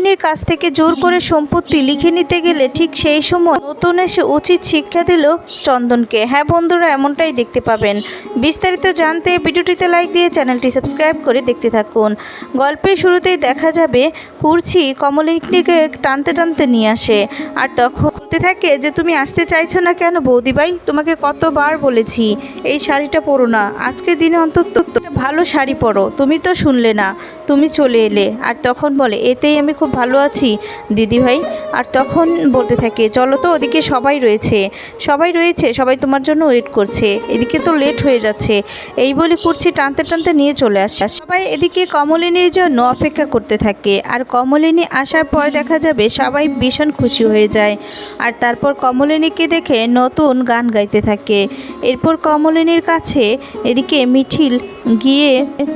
কমলিনীর কাছ থেকে জোর করে সম্পত্তি লিখে নিতে গেলে ঠিক সেই সময় নতুন এসে উচিত শিক্ষা দিল চন্দনকে। হ্যাঁ বন্ধুরা, এমনটাই দেখতে পাবেন। বিস্তারিত জানতে ভিডিওটিতে লাইক দিয়ে চ্যানেলটি সাবস্ক্রাইব করে দেখতে থাকুন। গল্পের শুরুতেই দেখা যাবে কুর্চি কমলিনীকে টানতে টানতে নিয়ে আসে। আর তখন বলতে থাকে যে তুমি আসতে চাইছো না কেন বৌদিভাই তোমাকে কতবার বলেছি, এই শাড়িটা পরো না। আজকের দিনে অন্তত ভালো শাড়ি পরো। তুমি তো শুনলে না, তুমি চলে এলে। আর তখন বলে, এতেই আমি খুব ভালো আছি দিদিভাই আর তখন বলতে থাকে, চলো তো, ওদিকে সবাই রয়েছে। সবাই রয়েছে, সবাই তোমার জন্য ওয়েট করছে। এদিকে তো লেট হয়ে যাচ্ছে। এই বলে কুর্চি টানতে টানতে নিয়ে চলে আসে। সবাই এদিকে কমলিনীর জন্য অপেক্ষা করতে থাকে। আর কমলিনী আসার পর দেখা যাবে সবাই ভীষণ খুশি হয়ে যায়। আর তারপর কমলিনীকে দেখে নতুন গান গাইতে থাকে। এরপর কমলিনীর কাছে এদিকে মিঠিল গিয়ে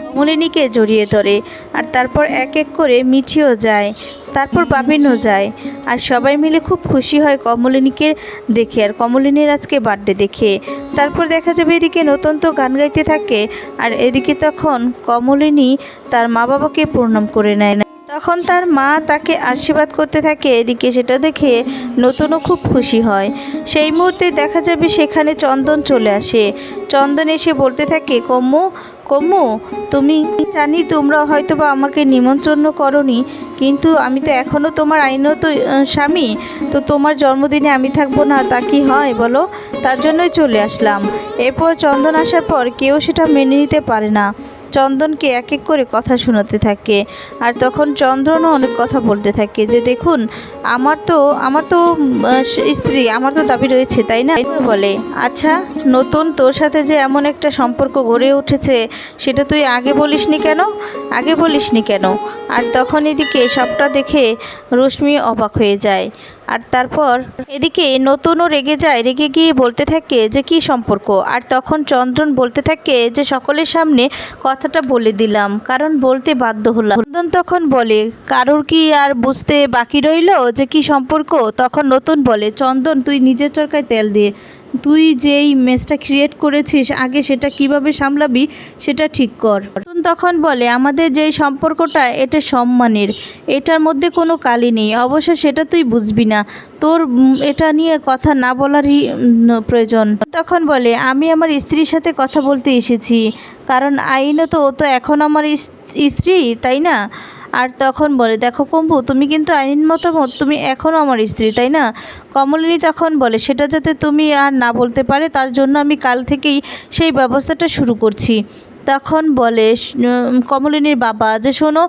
কমলিনীকে জড়িয়ে ধরে আর তারপর এক এক করে মিঠিও যায়, তারপর বাবিনও যায় আর সবাই মিলে খুব খুশি হয় কমলিনীকে দেখে আর কমলিনীর আজকে বার্থডে দেখে। তারপর দেখা যাবে এদিকে নতুন তো গান গাইতে থাকে আর এদিকে তখন কমলিনী তার মা বাবাকে প্রণাম করে নেয় তখন তার মা তাকে আশীর্বাদ করতে থাকে এদিকে সেটা দেখে নতুনও খুব খুশি হয়। সেই মুহূর্তে দেখা যাবে সেখানে চন্দন চলে আসে। চন্দন এসে বলতে থাকে, কম্মু কম্মু, তুমি জানি তোমরা হয়তো বা আমাকে নিমন্ত্রণ করনি, কিন্তু আমি তো এখনও তোমার আইনত স্বামী। তো তোমার জন্মদিনে আমি থাকব না, তা কি হয় বলো? তার জন্যই চলে আসলাম। এরপর চন্দন আসার পর কেউ সেটা মেনে নিতে পারে না। চন্দনকে এক এক করে কথা শোনাতে থাকে। আর তখন চন্দ্রনও অনেক কথা বলতে থাকে যে, দেখুন, আমার তো আমার তো স্ত্রী, আমার তো দাবি রয়েছে, তাই না? বলে আচ্ছা নতুন তোর সাথে যে এমন একটা সম্পর্ক গড়ে উঠেছে, সেটা তুই আগে বলিসনি কেন? আগে বলিসনি কেন? আর তখন এদিকে সবটা দেখে রশ্মি অবাক হয়ে যায়। আর তারপর এদিকে নতুনও রেগে যায়, রেগে গিয়ে বলতে থাকে যে, কি সম্পর্ক? আর তখন চন্দন বলতে থাকে যে, সকলের সামনে কথাটা বলে দিলাম, কারণ বলতে বাধ্য হলাম। চন্দন তখন বলে, কারোর কি আর বুঝতে বাকি রইল যে, কি সম্পর্ক? তখন নতুন বলে, চন্দন, তুই নিজের চরকায় তেল দিয়ে তুই যেই মেসটা ক্রিয়েট করেছিস, আগে সেটা কীভাবে সামলাবি সেটা ঠিক কর। তখন বলে, আমাদের যেই সম্পর্কটা, এটা সম্মানের। এটার মধ্যে কোনো কালি নেই। অবশ্য সেটা তুই বুঝবি না। তোর এটা নিয়ে কথা না বলারই প্রয়োজন। তখন বলে, আমি আমার স্ত্রীর সাথে কথা বলতে এসেছি। কারণ আইনত ও তো এখন আমার স্ত্রী, তাই না? আর তখন বলে, দেখো কম্পু তুমি কিন্তু আইন মতো তুমি এখনও আমার স্ত্রী, তাই না? কমলিনী তখন বলে, সেটা যাতে তুমি আর না বলতে পারে, তার জন্য আমি কাল থেকেই সেই ব্যবস্থাটা শুরু করছি। তখন বলে কমলিনীর বাবা, যে শোনো,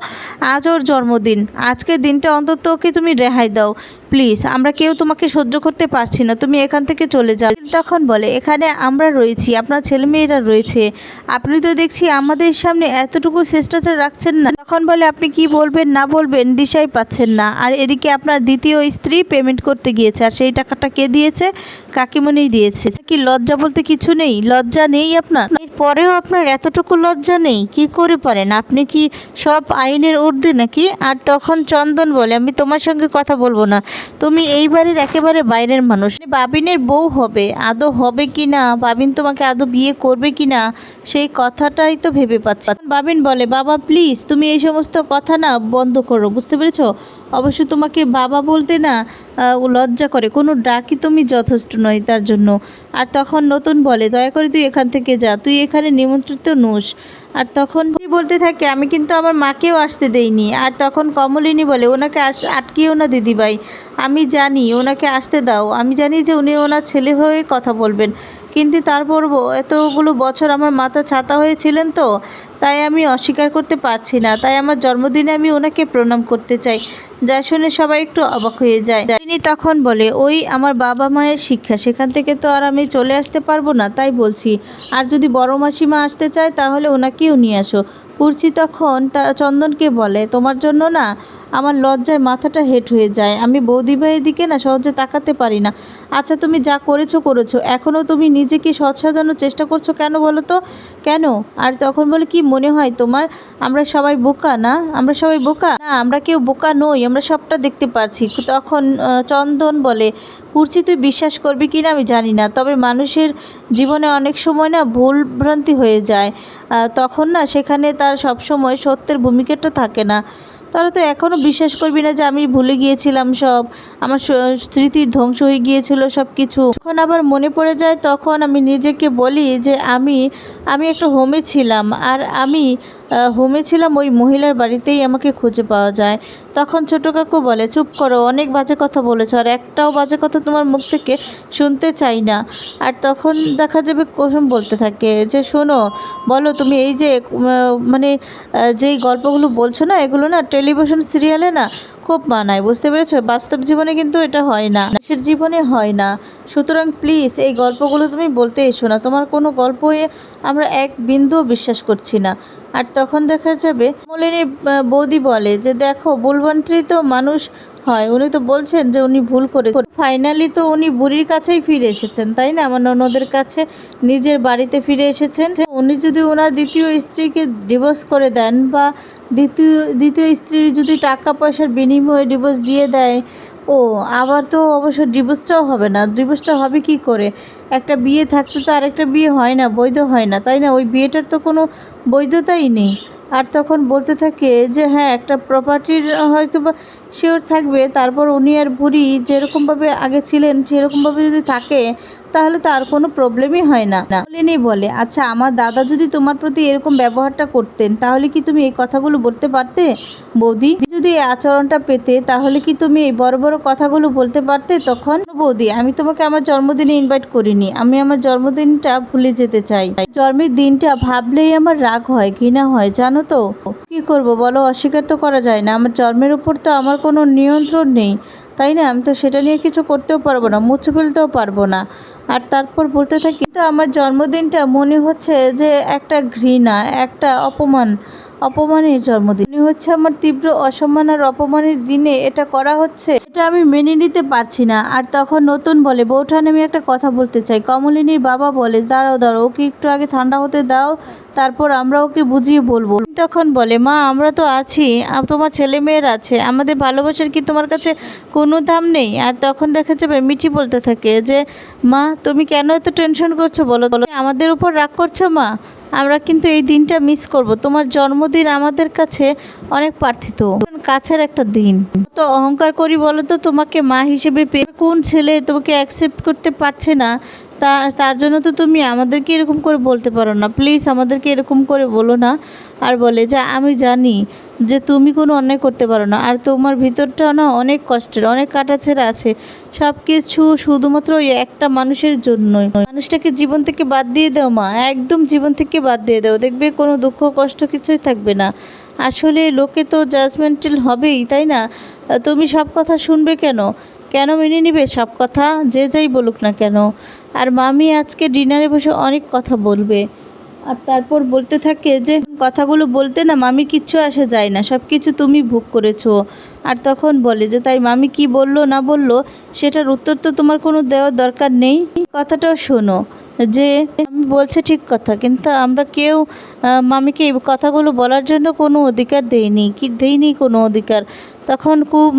আজ ওর জন্মদিন। আজকের দিনটা অন্তত ওকে তুমি রেহাই দাও। প্লিজ, আমরা কেউ তোমাকে সহ্য করতে পারছি না, তুমি এখান থেকে চলে যাও। তখন বলে, এখানে আমরা রয়েছি, আপনার ছেলেমেয়েরা রয়েছে। আপনি তো দেখছি আমাদের সামনে এতটুকু শিষ্টাচার রাখছেন না। তখন বলে, আপনি কি বলবেন, না বলবেন, দিশাই পাচ্ছেন না। আর এদিকে আপনার দ্বিতীয় স্ত্রী পেমেন্ট করতে গিয়েছে, আর সেই টাকাটা কে দিয়েছে? কাকিমণিই দিয়েছে। কি লজ্জা বলতে কিছু নেই? লজ্জা নেই আপনার? পরেও আপনার এতটুকু লজ্জা নেই? কি করে পারেন? আপনি কি সব আইনের ঊর্ধ্বে নাকি? আর তখন চন্দন বলে, আমি তোমার সঙ্গে কথা বলব না। তুমি এই বাড়ির একেবারে বাইরের মানুষ। বাবিনের বউ হবে। আদৌ হবে কি না বাবিন তোমাকে আদৌ বিয়ে করবে কি না সেই কথাটাই তো ভেবে পাচ্ছে বাবিন বলে, বাবা প্লিজ তুমি এই সমস্ত কথা না বন্ধ করো। বুঝতে পেরেছ? অবশ্য তোমাকে বাবা বলতে না ও লজ্জা করে। কোনো ডাকই তুমি যথেষ্ট নয় তার জন্য। আর তখন নতুন বলে, দয়া করে তুই এখান থেকে যা, তুই এখানে নিমন্ত্রিত নোস। আর তখন বলতে থাকে, আমি কিন্তু আমার মাকেও আসতে দেইনি। আর তখন কমলিনী বলে, ওনাকে আস, আটকিও না দিদিভাই। আমি জানি ওনাকে আসতে দাও। আমি জানি যে উনি ওনার ছেলে হয়ে কথা বলবেন। কিন্তু তারপর এতগুলো বছর আমার মাথা ছাতা হয়েছিলেন তো, তাই আমি অস্বীকার করতে পারছি না। তাই আমার জন্মদিনে আমি ওনাকে প্রণাম করতে চাই। যা শুনে সবাই একটু অবাক হয়ে যায়। তিনি তখন বলে, ওই আমার বাবা মায়ের শিক্ষা, সেখান থেকে তো আর আমি চলে আসতে পারব না। তাই বলছি, আর যদি বড় মাসিমা আসতে চায়, তাহলে ওনাকেও নিয়ে আসো। কুর্চি তখন তা চন্দনকে বলে, তোমার জন্য না আমার লজ্জায় মাথাটা হেট হয়ে যায়। আমি বৌদি ভাইয়ের দিকে না সহজে তাকাতে পারি না। আচ্ছা তুমি যা করেছ করেছ। এখনও তুমি নিজেকে সৎ সাজানোর চেষ্টা করছ কেন বলো তো? কেন? আর তখন বলে, কি মনে হয় তোমার? আমরা সবাই বোকা না? আমরা সবাই বোকা? না, আমরা কেউ বোকা নই। আমরা সবটা দেখতে পাচ্ছি তখন চন্দন বলে কুর্চি তুই বিশ্বাস করবি কি না আমি জানি না। তবে মানুষের জীবনে অনেক সময় না ভুল ভ্রান্তি হয়ে যায়। তখন না সেখানে তার সব সময় সত্যের ভূমিকাটা থাকে না। তারা তো এখনও বিশ্বাস করবি না যে আমি ভুলে গিয়েছিলাম সব। আমার স- স্মৃতির ধ্বংস হয়ে গিয়েছিল সব কিছু যখন আবার মনে পড়ে যায় তখন আমি নিজেকে বলি যে আমি আমি একটা হোমে ছিলাম। আর আমি হোমে ছিলাম ওই মহিলার বাড়িতেই আমাকে খুঁজে পাওয়া যায়। তখন ছোটো কাকু বলে, চুপ করো, অনেক বাজে কথা বলেছ, আর একটাও বাজে কথা তোমার মুখ থেকে শুনতে চাই না। আর তখন দেখা যাবে কুসুম বলতে থাকে, যে শোনো, বলো তুমি এই যে মানে যেই গল্পগুলো বলছো না, এগুলো না টেলিভিশন সিরিয়ালে না খুব মানায়, বুঝতে পেরেছ? বাস্তব জীবনে কিন্তু এটা হয় না, মানুষের জীবনে হয় না। সুতরাং প্লিজ এই গল্পগুলো তুমি বলতে এসো না। তোমার কোনো গল্পে আমরা এক বিন্দুও বিশ্বাস করছি না। আর তখন দেখা যাবে, মলিনী বৌদি বলে যে, দেখো বুলবান্ত্রী তো মানুষ হয়। উনি তো বলছেন যে, উনি ভুল করে ফাইনালি তো উনি বুড়ির কাছেই ফিরে এসেছেন, তাই না? আমার ননদের কাছে নিজের বাড়িতে ফিরে এসেছেন। উনি যদি ওনার দ্বিতীয় স্ত্রীকে ডিভোর্স করে দেন বা দ্বিতীয় দ্বিতীয় স্ত্রী যদি টাকা পয়সার বিনিময়ে ডিভোর্স দিয়ে দেয়, ও আবার তো অবশ্য ডিভোর্সটাও হবে না। ডিভোর্সটা হবে কি করে? একটা বিয়ে থাকতে তো আরেকটা বিয়ে হয় না, বৈধ হয় না, তাই না? ওই বিয়েটার তো কোনো বৈধতাই নেই। আর তখন বলতে থাকে যে হ্যাঁ একটা প্রপার্টির হয়তো বা শিওর থাকবে, তারপর উনি আর বুড়ি যেরকমভাবে আগে ছিলেন, সেরকমভাবে যদি থাকে তাহলে তো আর কোনো প্রবলেমই হয় না। নলিনী বলে আচ্ছা আমার দাদা যদি তোমার প্রতি এরকম ব্যবহারটা করতেন, তাহলে কি তুমি এই কথাগুলো বলতে পারতে? বৌদি যদি এই আচরণটা পেতে, তাহলে কি তুমি এই বড় বড় কথাগুলো বলতে পারতে তখন? বৌদি, আমি তোমাকে আমার জন্মদিনে ইনভাইট করিনি। আমি আমার জন্মদিনটা ভুলে যেতে চাই। জন্মের দিনটা ভাবলেই আমার রাগ হয়, ঘৃণা হয়, জানো তো? কি করব বলো? অস্বীকার তো করা যায় না। আমার জন্মের উপর তো আমার কোনো নিয়ন্ত্রণ নেই। তাই না? আমি তো সেটা নিয়ে কিছু করতেও পারব না, মুছে ফেলতেও পারব না। আর তারপর বলতে থাকি তো আমার জন্মদিনটা মনে হচ্ছে যে একটা ঘৃণা, একটা অপমান। অপমানের জন্মদিন। হচ্ছে আমার তীব্র অসম্মান আর অপমানের দিনে এটা করা হচ্ছে। এটা আমি মেনে নিতে পারছি না। আর তখন নতুন বলে, বৌঠান, আমি একটা কথা বলতে চাই। কমলিনীর বাবা বলে, দাঁড়াও দাঁড়াও, ওকে একটু আগে ঠান্ডা হতে দাও, তারপর আমরা ওকে বুঝিয়ে বলব। তখন বলে, মা, আমরা তো আছি তোমার ছেলে মেয়ের আছে, আমাদের ভালোবাসার কি তোমার কাছে কোনো দাম নেই? আর তখন দেখা যাবে, মিঠি বলতে থাকে যে, মা, তুমি কেন এত টেনশন করছ বলো বলো আমাদের উপর রাগ করছ, মা? আমরা কিন্তু এই দিনটা মিস করব। তোমার জন্মদিন আমাদের কাছে অনেক পার্থিত। কাছের একটা দিন। তো অহংকার করি বলো তো, তোমাকে মা হিসেবে পেয়ে কোন ছেলে তোমাকে অ্যাকসেপ্ট করতে পারছে না? তা, তার জন্য তো তুমি আমাদেরকে এরকম করে বলতে পারো না। প্লিজ আমাদেরকে এরকম করে বলো না। আর বলে, যে, আমি জানি যে তুমি কোনো অন্যায় করতে পারো না। আর তোমার ভিতরটা না অনেক কষ্টের, অনেক কাটাছেড়া আছে। সব কিছু শুধুমাত্র ওই একটা মানুষের জন্যই। মানুষটাকে জীবন থেকে বাদ দিয়ে দাও, মা। একদম জীবন থেকে বাদ দিয়ে দাও। দেখবে কোনো দুঃখ, কষ্ট কিছুই থাকবে না। আসলে লোকে তো জাজমেন্টাল হবেই, তাই না? তুমি সব কথা শুনবে কেন? কেন মেনে নিবে? সব কথা যে যাই বলুক না কেন। আর মামি আজকে ডিনারে বসে অনেক কথা বলবে। আর তারপর বলতে থাকে যে, কথাগুলো বলতে না মামি কিচ্ছু আসে যায় না সব কিছু তুমি ভোগ করেছ। আর তখন বলে যে, তাই মামি কি বলল না বলল, সেটার উত্তর তো তোমার কোনো দেওয়ার দরকার নেই। কথাটাও শোনো যে আমি বলছে ঠিক কথা, কিন্তু আমরা কেউ মামিকে এই কথাগুলো বলার জন্য কোনো অধিকার দেইনি, কি দেইনি কোনো অধিকার। তখন খুব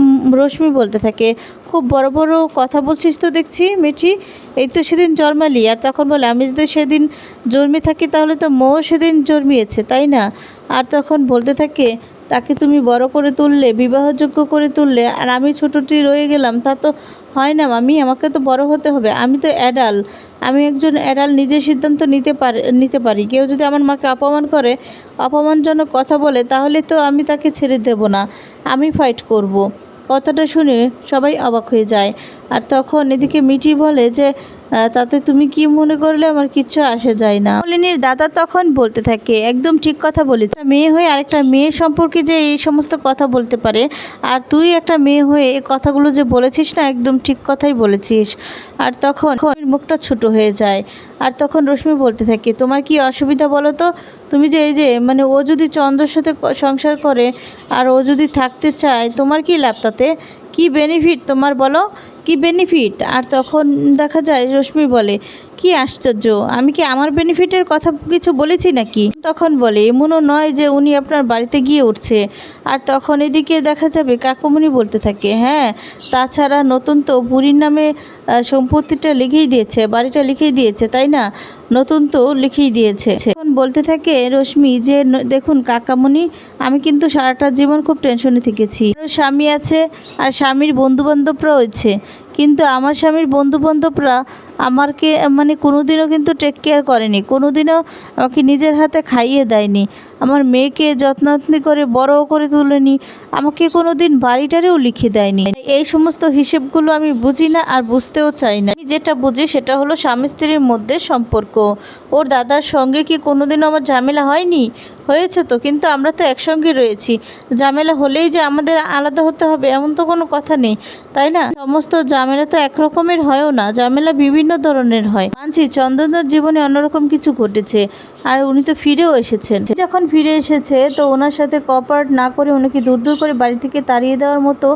রশ্মি বলতে থাকে, খুব বড় বড় কথা বলছিস তো দেখছি, মিঠি। এই তো সেদিন জন্মালি, আর তখন বলে, আমি যদি সেদিন জন্মে থাকি তাহলে তো মো সেদিন জন্মিয়েছে, তাই না? আর তখন বলতে থাকে, তাকে তুমি বড় করে তুললে, বিবাহযোগ্য করে তুললে, আর আমি ছোটটি রয়ে গেলাম, তা তো হয় না, মামি, আমাকে তো বড় হতে হবে। আমি তো অ্যাডাল আমি একজন অ্যাডাল নিজের সিদ্ধান্ত নিতে পারি নিতে পারি। কেউ যদি আমার মাকে অপমান করে, অপমানজনক কথা বলে, তাহলে তো আমি তাকে ছেড়ে দেব না। আমি ফাইট করব। কথাটা শুনে সবাই অবাক হয়ে যায়। আর তখন এদিকে মিটি বলে যে তাতে তুমি কি মনে করলে আমার কিচ্ছু আসে যায় না। মলিনীর দাদা তখন বলতে থাকে, একদম ঠিক কথা বলি মেয়ে হয়ে আরেকটা মেয়ে সম্পর্কে যে এই সমস্ত কথা বলতে পারে, আর তুই একটা মেয়ে হয়ে এই কথাগুলো যে বলেছিস না, একদম ঠিক কথাই বলেছিস। আর তখন মুখটা ছোট হয়ে যায়। আর তখন রশ্মি বলতে থাকে, তোমার কি অসুবিধা বলো তো? তুমি যে এই যে মানে ও যদি চন্দ্রের সাথে সংসার করে, আর ও যদি থাকতে চায়, তোমার কি লাভ তাতে? কি বেনিফিট তোমার বলো? কি বেনিফিট আর তখন দেখা যায় রশ্মি বলে কি আশ্চর্য? আমি কি আমার বেনিফিটের কথা কিছু বলেছি নাকি? তখন বলে এমনও নয় যে উনি আপনার বাড়িতে গিয়ে উঠছে। আর তখন এদিকে দেখা যাবে কাকুমণি বলতে থাকে হ্যাঁ তাছাড়া নতুন তো বুড়ির নামে সম্পত্তিটা লিখেই দিয়েছে, বাড়িটা লিখেই দিয়েছে, তাই না? নতুন তো লিখেই দিয়েছে। এখন বলতে থাকে, রশ্মি, যে দেখুন কাকামণি আমি কিন্তু সারাটা জীবন খুব টেনশনে থেকেছি। স্বামী আছে আর স্বামীর বন্ধু বান্ধবরাও আছে। কিন্তু আমার স্বামীর বন্ধু বান্ধবরা আমাকে মানে কোনোদিনও কিন্তু টেক কেয়ার করেনি। কোনোদিনও আমাকে নিজের হাতে খাইয়ে দেয়নি। আমার মেয়েকে যত্নত্নি করে বড় করে তুলেনি। আমাকে কোনো দিন বাড়িটারেও লিখে দেয়নি। এই সমস্ত হিসেবগুলো আমি বুঝি না আর বুঝতেও চাই না। যেটা বুঝি সেটা হলো স্বামী স্ত্রীর মধ্যে সম্পর্ক। ওর দাদার সঙ্গে কি কোনোদিনও আমার ঝামেলা হয়নি? হয়েছে তো, কিন্তু আমরা তো একসঙ্গে রয়েছি। ঝামেলা হলেই যে আমাদের আলাদা হতে হবে, এমন তো কোনো কথা নেই, তাই না? সমস্ত ঝামেলা তো একরকমের হয়ও না, ঝামেলা বিভিন্ন ধরনের হয়। মানছি চন্দনদার জীবনে অন্যরকম কিছু ঘটেছে, আর উনি তো ফিরেও এসেছেন। যখন ফিরে এসেছে, তো ওনার সাথে কপারেট না করে ওনাকে দূর দূর করে বাড়ি থেকে তাড়িয়ে দেওয়ার মতো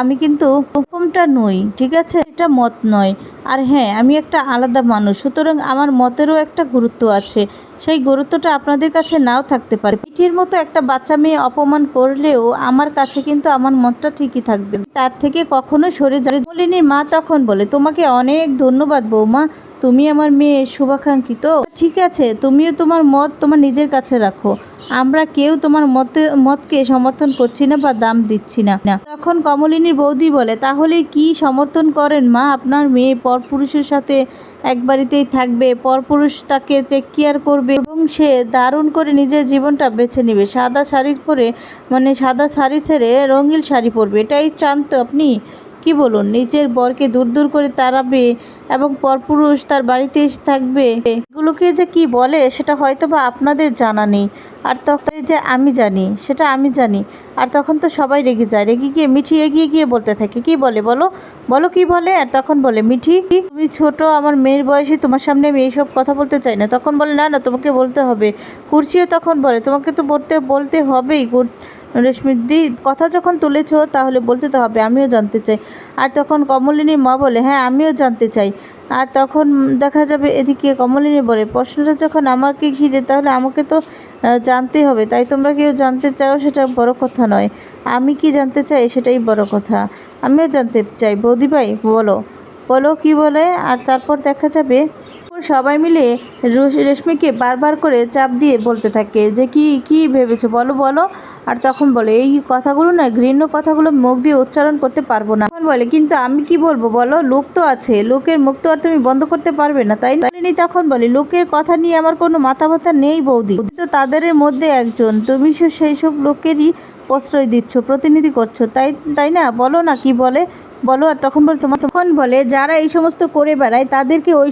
আমি কিন্তু হুকুমটা নই, ঠিক আছে? এটা মত নয়। আর হ্যাঁ আমি একটা আলাদা মানুষ। সুতরাং আমার মতেরও একটা গুরুত্ব আছে। সেই গুরুত্বটা আপনাদের কাছে নাও থাকতে পারে। পিঠির মতো একটা বাচ্চা মেয়ে অপমান করলেও আমার কাছে কিন্তু আমার মতটা ঠিকই থাকবে। তার থেকে কখনো সরে যাবে। বলিনি মা তখন বলে, তোমাকে অনেক ধন্যবাদ বৌমা। তুমি আমার মেয়ে, শুভাকাঙ্ক্ষিত। ঠিক আছে, তুমিও তোমার মত তোমার নিজের কাছে রাখো। আমরা কেউ তোমার মতে, মতকে সমর্থন করছি না বা দাম দিচ্ছি না। তখন কমলিনীর বৌদি বলে, তাহলে কি সমর্থন করেন মা? আপনার মেয়ে পরপুরুষের সাথে এক বাড়িতেই থাকবে, পরপুরুষ তাকে টেক কেয়ার করবে এবং সে দারুণ করে নিজের জীবনটা বেছে নেবে। সাদা শাড়ি পরে মানে সাদা শাড়ি ছেড়ে রঙিন শাড়ি পরবে। এটাই চান তো আপনি? কি বলুন? নিজের বরকে দূর দূর করে তাড়াবে এবং পরপুরুষ তার বাড়িতে এসে থাকবে। এগুলোকে যে কি বলে, সেটা হয়তো বা আপনাদের জানা নেই। আর তখন যে আমি জানি, সেটা আমি জানি। আর তখন তো সবাই রেগে যায়। রেগে গিয়ে মিঠি এগিয়ে গিয়ে বলতে থাকে, কি বলে বলো? বলো কি বলে? আর তখন বলে, মিঠি, তুমি ছোট, আমার মেয়ের বয়সী, তোমার সামনে আমি এইসব কথা বলতে চাই না। তখন বলে, না না, তোমাকে বলতে হবে। কুর্সিও তখন বলে, তোমাকে তো বলতে বলতে হবেই। কুর- রেশমির দি, কথা যখন তুলেছো তাহলে বলতে তো হবে, আমিও জানতে চাই। আর তখন কমলিনীর মা বলে হ্যাঁ আমিও জানতে চাই। আর তখন দেখা যাবে এদিকে কমলিনী বলে, প্রশ্নটা যখন আমাকে ঘিরে, তাহলে আমাকে তো জানতে হবে। তাই তোমরা কেউ জানতে চাও সেটা বড় কথা নয়। আমি কি জানতে চাই সেটাই বড় কথা। আমিও জানতে চাই। বৌদি ভাই বলো। বলো কি বলে, আর তারপর দেখা যাবে সবাই মিলে রুশ- রেশমিকে বারবার করে চাপ দিয়ে বলতে থাকে যে কি কি ভেবেছো? বলো বলো। আর তখন বলে, এই কথাগুলো না, ঘৃণ্য কথাগুলো মুখ দিয়ে উচ্চারণ করতে পারব না। তখন বলে, কিন্তু আমি কি বলব বলো? লোক তো আছে। লোকের মুখ তো আর তুমি বন্ধ করতে পারবে না, তাই না? তিনি তখন বলে, লোকের কথা নিয়ে আমার কোনো মাথা ব্যথা নেই বৌদি। তো তাদের মধ্যে একজন। তুমি সেই সব লোকেরই প্রশ্রয় দিচ্ছ, প্রতিনিধি করছ, তাই তাই না? বলো না কি বলে? বলো আর তখন বলে, তোমার তখন বলে, যারা এই সমস্ত করে বেড়ায়, তাদেরকে ওই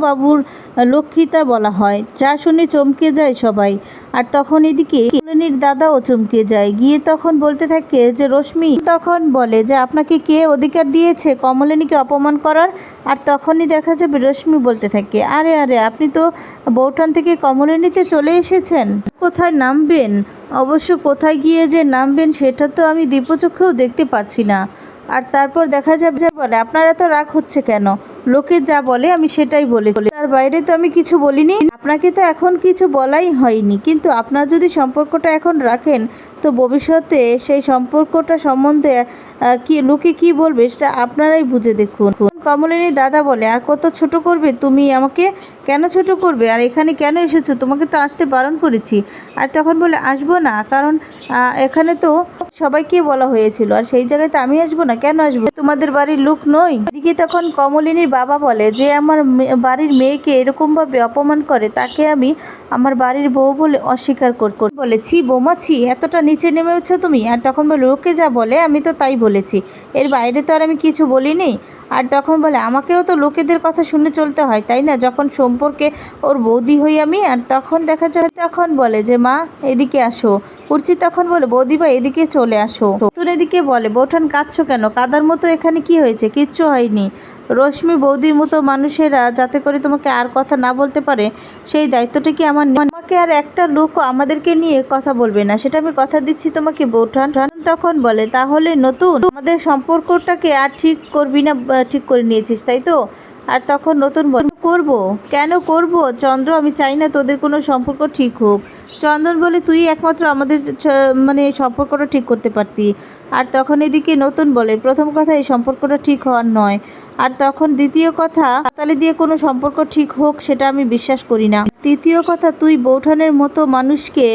বাবুর লক্ষ্মীতা বলা হয়। যা শুনে চমকে যায় সবাই। আর তখন এদিকে কমলিনীর দাদাও চমকে যায়। গিয়ে তখন বলতে থাকে যে, রশ্মি, তখন বলে যে, আপনাকে কে অধিকার দিয়েছে কমলিনীকে অপমান করার? আর তখনই দেখা যাবে রশ্মি বলতে থাকে, আরে আরে, আপনি তো বৌঠান থেকে কমলিনীতে চলে এসেছেন। কোথায় নামবেন? অবশ্য কোথায় গিয়ে যে নামবেন, সেটা তো আমি দীপচক্ষেও দেখতে পাচ্ছি না। আর তারপর দেখা যাবে যে বলে আপনারা এত রাগ হচ্ছে কেন? লোকে যা বলে আমি সেটাই বলে তার বাইরে তো আমি কিছু বলিনি। আপনাকে তো এখন কিছু বলাই হয়নি। কিন্তু আপনার যদি সম্পর্কটা এখন রাখেন, তো ভবিষ্যতে সেই সম্পর্কটা সম্বন্ধে কি, লোকে কি বলবে সেটা আপনারাই বুঝে দেখুন। কমলিনী দাদা বলে, আর কত ছোট করবে? তুমি আমাকে কেন ছোট করবে? আর এখানে কেন এসেছ? তোমাকে তো আসতে বারণ করেছি। আর তখন বলে, আসব না, কারণ এখানে তো সবাইকে বলা হয়েছিল। আর সেই জায়গায় তো আমি আসব না। কেন আসব? তোমাদের বাড়ির লোক নই। এদিকে তখন কমলিনীর বাবা বলে যে আমার বাড়ির মেয়েকে এরকমভাবে অপমান করে, তাকে আমি আমার বাড়ির বউ বলে অস্বীকার কর- কর বলে ছি বৌমা, ছি, এতটা নিচে নেমেছো তুমি? আর তখন বলে লোকে যা বলে আমি তো তাই বলেছি। এর বাইরে তো আর আমি কিছু বলিনি। আর তখন বলে, আমাকেও তো লোকেদের কথা শুনে চলতে হয়, তাই না? যখন সম্পর্কে ওর বৌদি হই আমি, আর তখন দেখা যায়, তখন বলে যে, মা, এদিকে আসো। উঠছি তখন বলে, বৌদি ভাই, এদিকে চলে আসো। তুই এদিকে বলে, বৌঠান কাঁদছো কেন? কাদার মতো এখানে কি হয়েছে? কিচ্ছু হয়নি। রশ্মি বৌদির মতো মানুষেরা যাতে করে তোমাকে আর কথা না বলতে পারে, সেই দায়িত্বটা কি আমার? আমাকে আর একটা লোকও আমাদেরকে নিয়ে কথা বলবে না। সেটা আমি কথা দিচ্ছি তোমাকে, বৌঠান। তখন বলে, তাহলে নতুন আমাদের সম্পর্কটাকে আর ঠিক করবি না ঠিক করে নিয়েছিস, তাই তো? আর তখন নতুন করব। কেন করব? চন্দ্র, আমি চাই না তোদের কোনো সম্পর্ক ঠিক হোক। চন্দন বলে, তুই একমাত্র আমাদের মানে সম্পর্কটা ঠিক করতে পারতি। আর তখন এদিকে নতুন বলে প্রথম কথা এই সম্পর্কটা ঠিক হওয়ার নয়। আর তখন দ্বিতীয় কথা তালে দিয়ে কোনো সম্পর্ক ঠিক হোক সেটা আমি বিশ্বাস করি না। তৃতীয় কথা তুই বৌঠানের মতো মানুষকে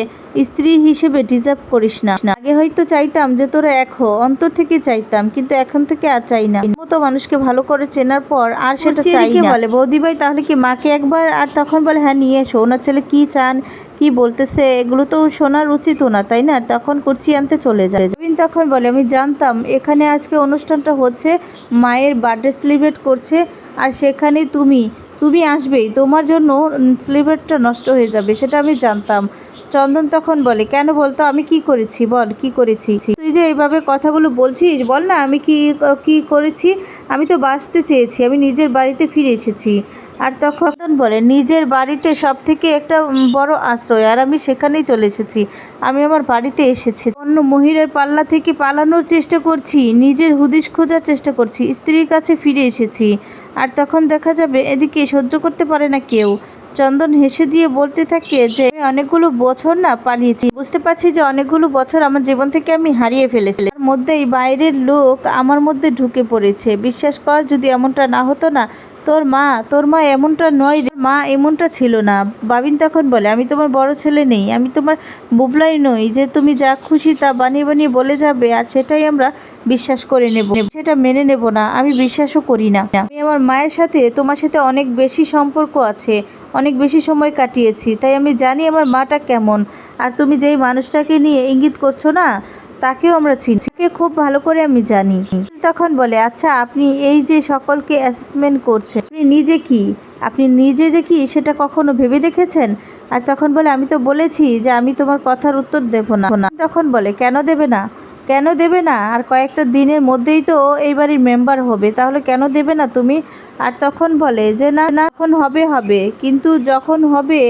স্ত্রী হিসেবে ডিজার্ভ করিস না। আগে হয়তো চাইতাম যে তোরা এক হো অন্তর থেকে চাইতাম কিন্তু এখন থেকে আর চাই না। মতো মানুষকে ভালো করে চেনার পর আর সেটা চাই না। বলে? বৌদি ভাই তাহলে কি মাকে একবার? আর তখন বলে হ্যাঁ নিয়ে এসো। ওনার ছেলে কি চান? কি বলতেছে? এগুলো তো শোনার উচিত ওনার তাই না? তখন কুর্চি আনতে চলে যায়। তখন বলে, আমি জানতাম এখানে আজকে অনুষ্ঠানটা হচ্ছে, মায়ের বার্থডে সেলিব্রেট করছে, আর সেখানে তুমি তুমি আসবেই। তোমার জন্য সেলিব্রেটটা নষ্ট হয়ে যাবে, সেটা আমি জানতাম। চন্দন তখন বলে, কেন বলতো, আমি কি করেছি বল, কি করেছি? তুই যে এইভাবে কথাগুলো বলছিস, বল না, আমি কি কি করেছি? আমি তো বাঁচতে চেয়েছি, আমি নিজের বাড়িতে ফিরে এসেছি। আর তখন বলে, নিজের বাড়িতে সব থেকে একটা বড় আশ্রয়, আর আমি সেখানেই চলে এসেছি। আমি আমার বাড়িতে এসেছি। অন্য মহিলার পাল্লা থেকে পালানোর চেষ্টা করছি, নিজের হুদিস খোঁজার চেষ্টা করছি, স্ত্রীর কাছে ফিরে এসেছি। আর তখন দেখা যাবে, এদিকে সহ্য করতে পারে না কেউ। চন্দন হেসে দিয়ে বলতে থাকে যে অনেকগুলো বছর না পালিয়েছি। বুঝতে পারছি যে অনেকগুলো বছর আমার জীবন থেকে আমি হারিয়ে ফেলেছি। তার মধ্যেই বাইরের লোক আমার মধ্যে ঢুকে পড়েছে। বিশ্বাস কর, যদি এমনটা না হতো না তোর মা তোর মা এমনটা নয় রে। মা এমনটা ছিল না। বাবিন তখন বলে, আমি তোমার বড় ছেলে নেই, আমি তোমার বুবলাই নই। যে তুমি যা খুশি তা বানিয়ে বানিয়ে বলে যাবে, আর সেটাই আমরা বিশ্বাস করে নেব। সেটা মেনে নেব না, আমি বিশ্বাসও করি না। আমি আমার মায়ের সাথে, তোমার সাথে অনেক বেশি সম্পর্ক আছে, অনেক বেশি সময় কাটিয়েছি। তাই আমি জানি আমার মাটা কেমন। আর তুমি যেই মানুষটাকে নিয়ে ইঙ্গিত করছ না তাকেও আমরা চিনি। তাকে খুব ভালো করে আমি জানি। তখন বলে আচ্ছা আপনি এই যে সকলকে অ্যাসেসমেন্ট করছেন, আপনি নিজে কি? আপনি নিজে যে কি, সেটা কখনো ভেবে দেখেছেন? আর তখন বলে, আমি তো বলেছি যে আমি তোমার কথার উত্তর দেব না। তখন বলে, কেন দেবে না? কেন দেবে না? আর কয়েকটা দিনের মধ্যেই তো এই বাড়ির মেম্বার হবে, তাহলে কেন দেবে না তুমি? আর তখন বলে যে, না না, এখন হবে হবে। কিন্তু যখন হবে,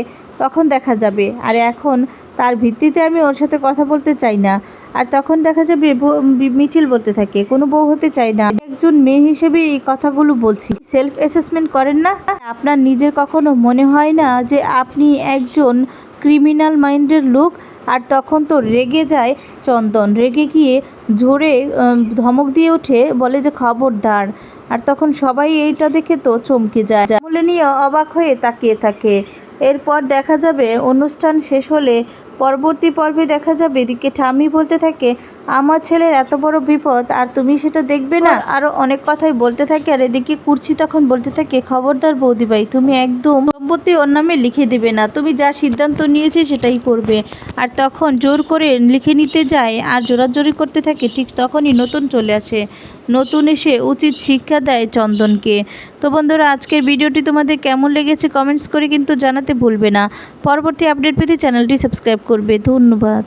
তখন দেখা যাবে। আর এখন তার ভিত্তিতে আমি ওর সাথে কথা বলতে চাই না। আর তখন দেখা যাবে মিটিল বলতে থাকে, কোনো বউ হতে চাই না। একজন মেয়ে হিসেবে এই কথাগুলো বলছি। সেলফ অ্যাসেসমেন্ট করেন না? আপনার নিজের কখনো মনে হয় না যে আপনি একজন ক্রিমিনাল মাইন্ডের লোক আর তখন তো রেগে যায় চন্দন। রেগে গিয়ে ঝোরে ধমক দিয়ে ওঠে, বলে যে খবরদার। আর তখন সবাই এইটা দেখে তো চমকে যায়। বলে নিয়ে অবাক হয়ে তাকিয়ে থাকে। এরপর দেখা যাবে অনুষ্ঠান শেষ হলে পরবর্তী পর্বে দেখা যাবে এদিকে ঠামি বলতে থাকে আমার ছেলের এত বড় বিপদ আর তুমি সেটা দেখবে না। আরও অনেক কথাই বলতে থাকে আর এদিকে কুর্চি তখন বলতে থাকে খবরদার বৌদি ভাই তুমি একদম সম্পত্তি ওর নামে লিখে দেবে না। তুমি যা সিদ্ধান্ত নিয়েছে সেটাই করবে। আর তখন জোর করে লিখে নিতে যায় আর জোরাজোরি করতে থাকে ঠিক তখনই নতুন চলে আসে। নতুন এসে উচিত শিক্ষা দেয় চন্দনকে। তো বন্ধুরা, আজকের ভিডিওটি তোমাদের কেমন লেগেছে কমেন্টস করে কিন্তু জানাতে ভুলবে না। পরবর্তী আপডেট পেতে চ্যানেলটি সাবস্ক্রাইব করবে। ধন্যবাদ।